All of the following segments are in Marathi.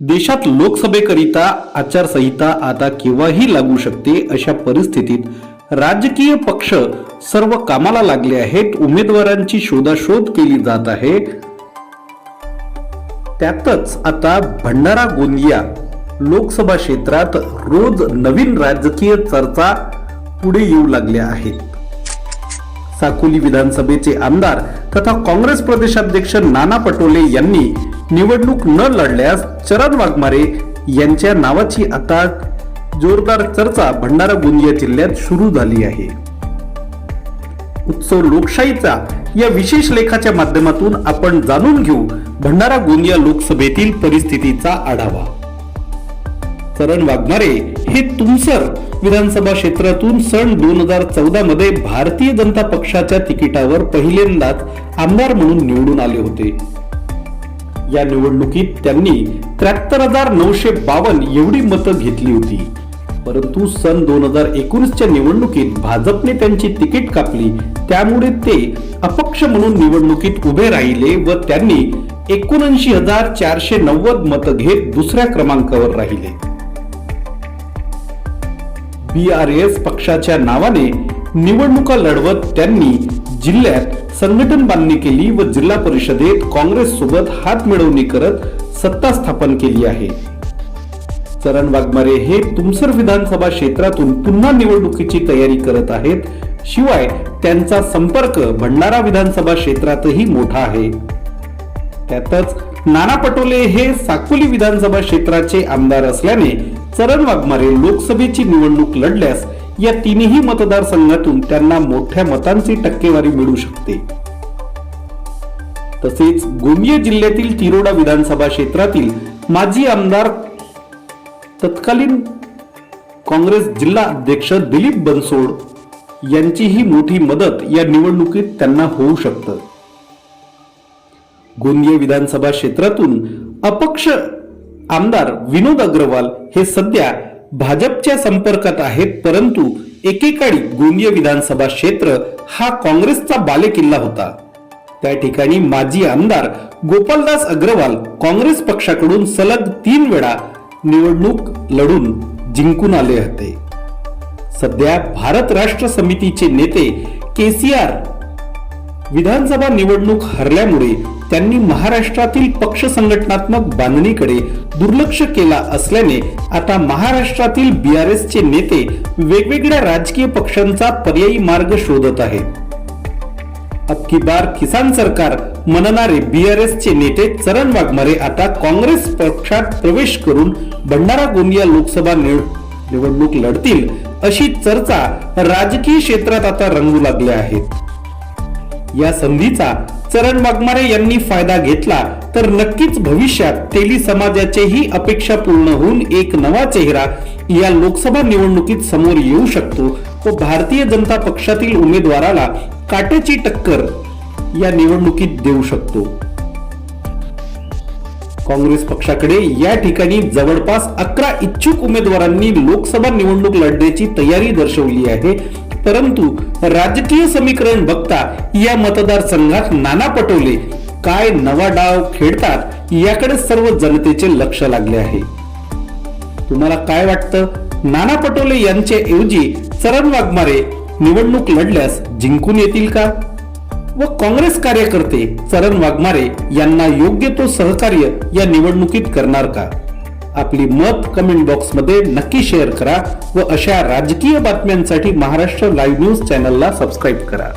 देशात लोकसभेकरिता आचारसंहिता आता केव्हाही लागू शकते अशा परिस्थितीत राजकीय पक्ष सर्व कामाला लागले आहेत उमेदवारांची शोधाशोध केली जात आहे. त्यातच आता भंडारा गोंदिया लोकसभा क्षेत्रात रोज नवीन राजकीय चर्चा पुढे येऊ लागल्या आहेत. साकोली विधानसभेचे आमदार तथा काँग्रेस प्रदेशाध्यक्ष नाना पटोले यांनी निवडणूक न लढल्यास चरण वाघमारे यांच्या नावाची आता जोरदार चर्चा भंडारा गोंदिया जिल्ह्यात सुरू झाली आहे. उत्सव लोकशाहीचा या विशेष लेखाच्या माध्यमातून आपण जाणून घेऊ भंडारा गोंदिया लोकसभेतील परिस्थितीचा आढावा. चरण वाघमारे हे तुमसर विधानसभा क्षेत्रातून सन दोन हजार चौदा मध्ये भारतीय जनता पक्षाच्या तिकिटावर पहिल्यांदाच आमदार म्हणून निवडून आले होते. या निवडणुकीत त्यांनी त्र्याहत्तर हजार नऊशे बावन्न एवढी मतं घेतली होती. परंतु सन दोन हजार एकोणीसच्या निवडणुकीत भाजपने त्यांची तिकीट कापली. त्यामुळे ते अपक्ष म्हणून निवडणुकीत उभे राहिले व त्यांनी एकोणऐंशी हजार चारशे नव्वद मतं घेत दुसऱ्या क्रमांकावर राहिले. बी आर एस पक्षाच्या नावाने निवडणुका लढवत त्यांनी जिल्ह्यात संघटन बांधणी केली व जिल्हा परिषदेत काँग्रेस सोबत हात मिळवणी करत सत्ता स्थापन केली आहे. चरण वाघमारे हे तुमसर विधानसभा क्षेत्रातून पुन्हा निवडणुकीची तयारी करत आहेत. शिवाय त्यांचा संपर्क भंडारा विधानसभा क्षेत्रातही मोठा आहे. त्यातच नाना पटोले हे साकोली विधानसभा क्षेत्राचे आमदार असल्याने चरण वाघमारे लोकसभेची निवडणूक लढल्यास या तिन्ही मतदारसंघातून त्यांना मोठ्या मतांची टक्केवारी मिळू शकते. तसेच गोंदिया जिल्ह्यातील तिरोडा विधानसभा क्षेत्रातील माजी आमदार तत्कालीन काँग्रेस जिल्हा अध्यक्ष दिलीप बनसोड यांचीही मोठी मदत या निवडणुकीत त्यांना होऊ शकतं. गोंदिया विधानसभा क्षेत्रातून अपक्ष आमदार विनोद अग्रवाल हे सध्या भाजपच्या संपर्कात आहेत परंतु एकेकाळी गोंदिया विधानसभा क्षेत्र हा काँग्रेसचा बालेकिल्ला होता. त्या ठिकाणी माजी आमदार गोपालदास अग्रवाल काँग्रेस पक्षाकडून सलग तीन वेळा निवडणूक लढून जिंकून आले होते. सध्या भारत राष्ट्र समितीचे नेते केसीआर विधानसभा निवडणूक हरल्यामुळे त्यांनी महाराष्ट्रातील पक्ष संघटनात्मक बांधणीकडे दुर्लक्ष केला असल्याने आता महाराष्ट्रातील बीआरएसचे नेते वेगवेगळ्या राजकीय पक्षांचा पर्यायी मार्ग शोधत आहेत. अबकी बार किसान सरकार म्हणणारे बीआरएसचे नेते चरण वाघमारे आता काँग्रेस पक्षात प्रवेश करून भंडारा गोंदिया लोकसभा निवडणूक लढतील अशी चर्चा राजकीय क्षेत्रात आता रंगू लागल्या आहेत. या संधीचा चरण वाघमारे यांनी फायदा घेतला तर नक्कीच भविष्यात तेली समाजाचेही अपेक्षा पूर्ण होऊन एक नवा चेहरा या लोकसभा निवडणुकीत समोर येऊ शकतो. व भारतीय जनता पक्षातील उमेदवाराला काट्याची टक्कर या निवडणुकीत देऊ शकतो. काँग्रेस पक्षाकडे या ठिकाणी जवळपास अकरा इच्छुक उमेदवारांनी लोकसभा निवडणूक लढण्याची तयारी दर्शवली आहे. परंतु राजकीय समीकरण बघता या मतदारसंघात नाना पटोले काय नवा डाव खेळतात याकडे सर्व जनतेचे लक्ष लागले आहे. तुम्हाला काय वाटतं? नाना पटोले यांच्या ऐवजी चरण वाघमारे निवडणूक लढल्यास जिंकून येतील का? व काँग्रेस कार्यकर्ते चरण वाघमारे यांना योग्य तो सहकार्य या निवडणुकीत करणार का? आपली मत कमेंट बॉक्समध्ये नक्की शेअर करा व अशा राजकीय बातम्यांसाठी महाराष्ट्र लाईव्ह न्यूज चॅनलला सबस्क्राईब करा.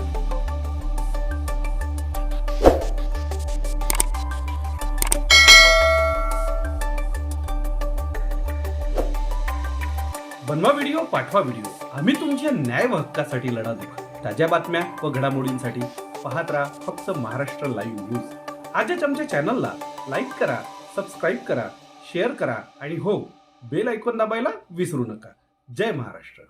बनवा व्हिडिओ पाठवा व्हिडिओ आम्ही तुमच्या न्याय हक्कासाठी लढा देऊ. ताज्या बातम्या व घडामोडींसाठी पाहत राहा. फक्त महाराष्ट्र लाईव्ह न्यूज आजच आमच्या चॅनलला लाईक करा सबस्क्राईब करा शेअर करा आणि हो बेल ऐकून दाबायला विसरू नका. जय महाराष्ट्र.